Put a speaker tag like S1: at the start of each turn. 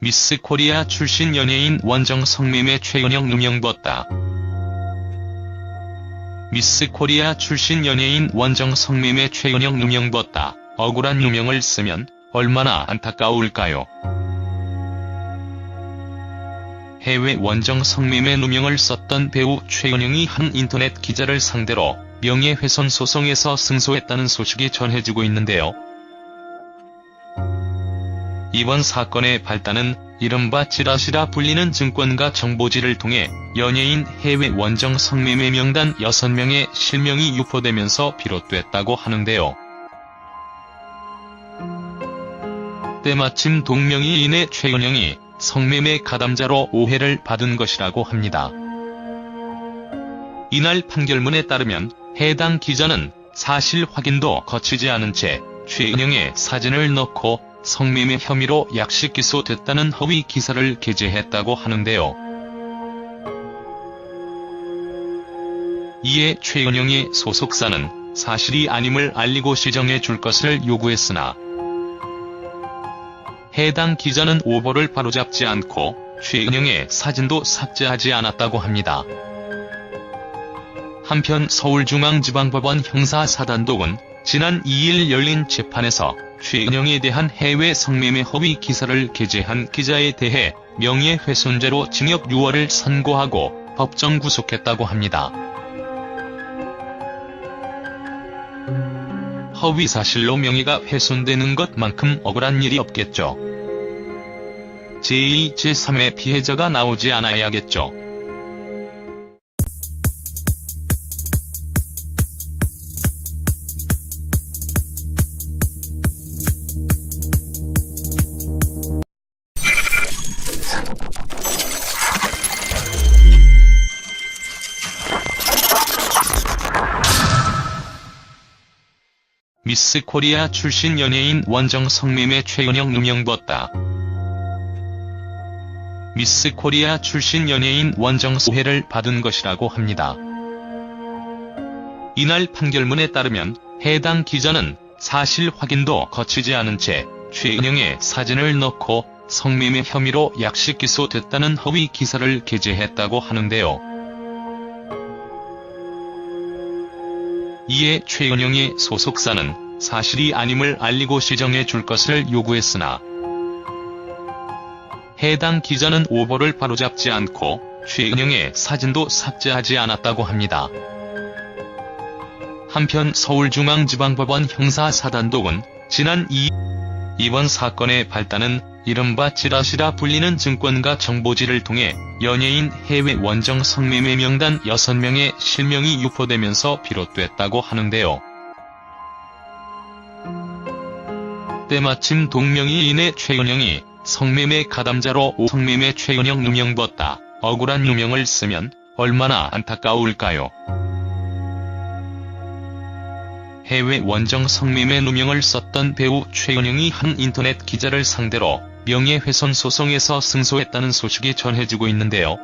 S1: 미스 코리아 출신 연예인 원정 성매매 최은영 누명 벗다. 미스 코리아 출신 연예인 원정 성매매 최은영 누명 벗다. 억울한 누명을 쓰면 얼마나 안타까울까요? 해외 원정 성매매 누명을 썼던 배우 최은영이 한 인터넷 기자를 상대로 명예훼손 소송에서 승소했다는 소식이 전해지고 있는데요. 이번 사건의 발단은 이른바 찌라시라 불리는 증권가 정보지를 통해 연예인 해외 원정 성매매 명단 6명의 실명이 유포되면서 비롯됐다고 하는데요. 때마침 동명이인의 최은영이 성매매 가담자로 오해를 받은 것이라고 합니다. 이날 판결문에 따르면 해당 기자는 사실 확인도 거치지 않은 채 최은영의 사진을 넣고 성매매 혐의로 약식 기소됐다는 허위 기사를 게재했다고 하는데요. 이에 최은영의 소속사는 사실이 아님을 알리고 시정해 줄 것을 요구했으나 해당 기자는 오보를 바로잡지 않고 최은영의 사진도 삭제하지 않았다고 합니다. 한편 서울중앙지방법원 형사사단독은 지난 2일 열린 재판에서 최은영에 대한 해외 성매매 허위 기사를 게재한 기자에 대해 명예훼손죄로 징역 6월을 선고하고 법정 구속했다고 합니다. 허위 사실로 명예가 훼손되는 것만큼 억울한 일이 없겠죠. 제2, 제3의 피해자가 나오지 않아야겠죠. 미스 코리아 출신 연예인 원정 성매매 최은영 누명 벗다. 미스 코리아 출신 연예인 원정 오해를 받은 것이라고 합니다. 이날 판결문에 따르면 해당 기자는 사실 확인도 거치지 않은 채 최은영의 사진을 넣고 성매매 혐의로 약식 기소됐다는 허위 기사를 게재했다고 하는데요. 이에 최은영의 소속사는 사실이 아님을 알리고 시정해 줄 것을 요구했으나 해당 기자는 오보를 바로잡지 않고 최은영의 사진도 삭제하지 않았다고 합니다. 한편 서울중앙지방법원 형사사단독은 지난 2 이번 사건의 발단은 이른바 찌라시라 불리는 증권가 정보지를 통해 연예인 해외 원정 성매매 명단 6명의 실명이 유포되면서 비롯됐다고 하는데요. 때마침 동명이인의 최은영이 성매매 가담자로 성매매 최은영 누명 벗다. 억울한 누명을 쓰면 얼마나 안타까울까요? 해외 원정 성매매 누명을 썼던 배우 최은영이 한 인터넷 기자를 상대로 명예훼손 소송에서 승소했다는 소식이 전해지고 있는데요.